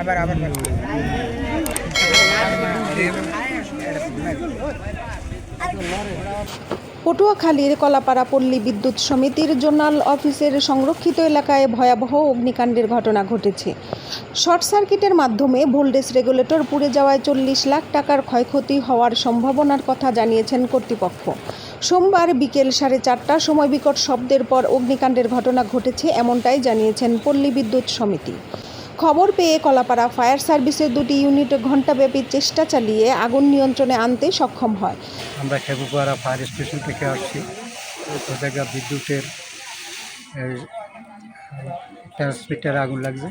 আবার আবার পটুয়াখালীর কলাপাড়া পল্লী বিদ্যুৎ সমিতির জোনাল অফিসের সংরক্ষিত এলাকায় ভয়াবহ অগ্নিকাণ্ডের ঘটনা ঘটেছে। শর্ট সার্কিটের মাধ্যমে ভোল্টেজ রেগুলেটর পুড়ে যাওয়ায় চল্লিশ লাখ টাকার ক্ষয়ক্ষতি হওয়ার সম্ভাবনার কথা জানিয়েছেন কর্তৃপক্ষ। সোমবার বিকেল সাড়ে চারটার সময় বিকট শব্দের পর অগ্নিকাণ্ডের ঘটনা ঘটেছে, এমনটাই জানিয়েছেন পল্লী বিদ্যুৎ সমিতি। খবর পেয়ে কলাপাড়া ফায়ার সার্ভিসের দুটি ইউনিট ঘণ্টাব্যাপী চেষ্টা চালিয়ে আগুন নিয়ন্ত্রণে আনতে সক্ষম হয়। আমরা খেপুপাড়া ফায়ার স্টেশন থেকে আসছি। জায়গা বিদ্যুতের ট্রান্সমিটারে আগুন লাগছে।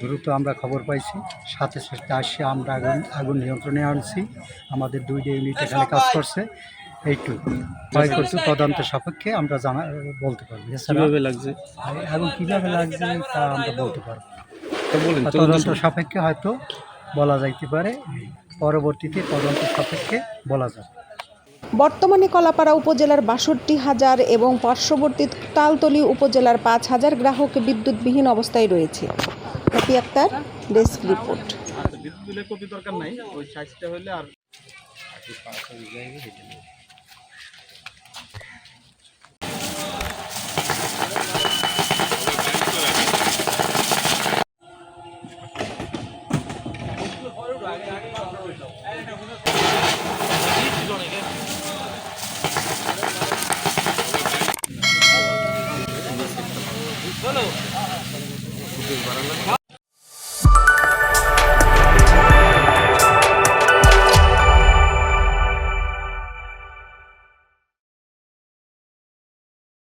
দ্রুত আমরা খবর পাইছি। সাথে সাথে আসছে আমরা আগুন আগুন নিয়ন্ত্রণে আনছি। আমাদের দুইটা ইউনিট এখানে কাজ করছে। এইটুকু। ক্ষয়ক্ষতি তদন্ত সাপেক্ষে আমরা জানা বলতে পারব। লাগছে? আগুন কীভাবে লাগছে তা আমরা বলতে পারব তা বলেন তদন্ত সাপেক্ষে হয়তো বলা যাইতে পারে পরবর্তীতে তদন্ত সাপেক্ষে বলা যাবে। বর্তমানে কলাপাড়া উপজেলার বাষট্টি হাজার এবং পার্শ্ববর্তী তালতলী উপজেলার পাঁচ হাজার গ্রাহক বিদ্যুৎবিহীন অবস্থায় রয়েছে। Akhtar desk report. বিদ্যুতের কপি দরকার নাই ওই সাইজটা হলে আর বলো